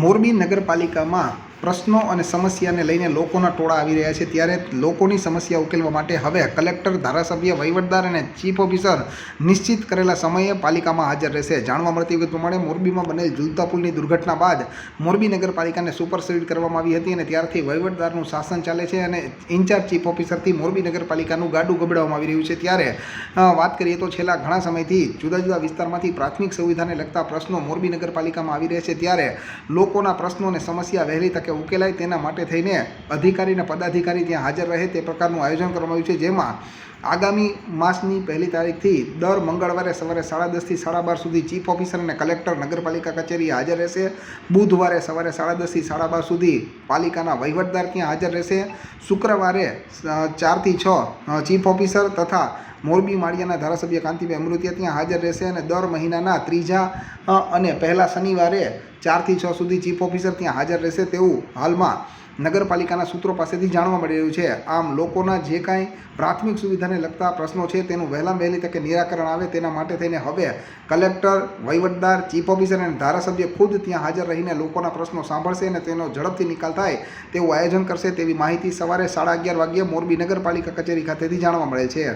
મોરબી નગરપાલિકામાં પ્રશ્નો અને સમસ્યાને લઈને લોકોના ટોળા આવી રહ્યા છે. ત્યારે લોકોની સમસ્યા ઉકેલવા માટે હવે કલેક્ટર, ધારાસભ્ય, વહીવટદાર અને ચીફ ઓફિસર નિશ્ચિત કરેલા સમયે પાલિકામાં હાજર રહેશે. જાણવા મળતી વિગત પ્રમાણે મોરબીમાં બનેલ ઝૂલતા પુલની દુર્ઘટના બાદ મોરબી નગરપાલિકાને સુપર સીડ કરવામાં આવી હતી અને ત્યારથી વહીવટદારનું શાસન ચાલે છે અને ઇન્ચાર્જ ચીફ ઓફિસરથી મોરબી નગરપાલિકાનું ગાડું ગબડાવવામાં આવી રહ્યું છે. ત્યારે વાત કરીએ તો છેલ્લા ઘણા સમયથી જુદા જુદા વિસ્તારમાંથી પ્રાથમિક સુવિધાને લગતા પ્રશ્નો મોરબી નગરપાલિકામાં આવી રહ્યા છે. ત્યારે લોકોના પ્રશ્નો અને સમસ્યા વહેલી તકે ઉકેલાય તેના માટે થઈને અધિકારી પદાધિકારી ત્યાં હાજર રહે તે પ્રકારનું આયોજન કરવામાં આવ્યું છે, જેમાં આગામી માસની પહેલી તારીખથી દર મંગળવારે સવારે સાડા દસથી સાડા બાર સુધી ચીફ ઓફિસર અને કલેક્ટર નગરપાલિકા કચેરી હાજર રહેશે. બુધવારે સવારે સાડા દસથી સાડા બાર સુધી પાલિકાના વહીવટદાર ત્યાં હાજર રહેશે. શુક્રવારે ચારથી છ ચીફ ઓફિસર તથા મોરબી માળિયાના ધારાસભ્ય કાંતિભાઈ અમૃતિયા ત્યાં હાજર રહેશે અને દર મહિનાના ત્રીજા અને પહેલા શનિવારે ચારથી છ સુધી ચીફ ઓફિસર ત્યાં હાજર રહેશે તેવું હાલમાં નગરપાલિકાના સૂત્રો પાસેથી જાણવા મળી રહ્યું છે. આમ લોકોના જે કાંઈ પ્રાથમિક સુવિધાને લગતા પ્રશ્નો છે તેનું વહેલા વહેલી તકે નિરાકરણ આવે તેના માટે થઈને હવે કલેક્ટર, વહીવટદાર, ચીફ ઓફિસર અને ધારાસભ્ય ખુદ ત્યાં હાજર રહીને લોકોના પ્રશ્નો સાંભળશે અને તેનો ઝડપથી નિકાલ થાય તેવું આયોજન કરશે તેવી માહિતી સવારે સાડા અગિયાર વાગ્યે મોરબી નગરપાલિકા કચેરી ખાતેથી જાણવા મળે છે.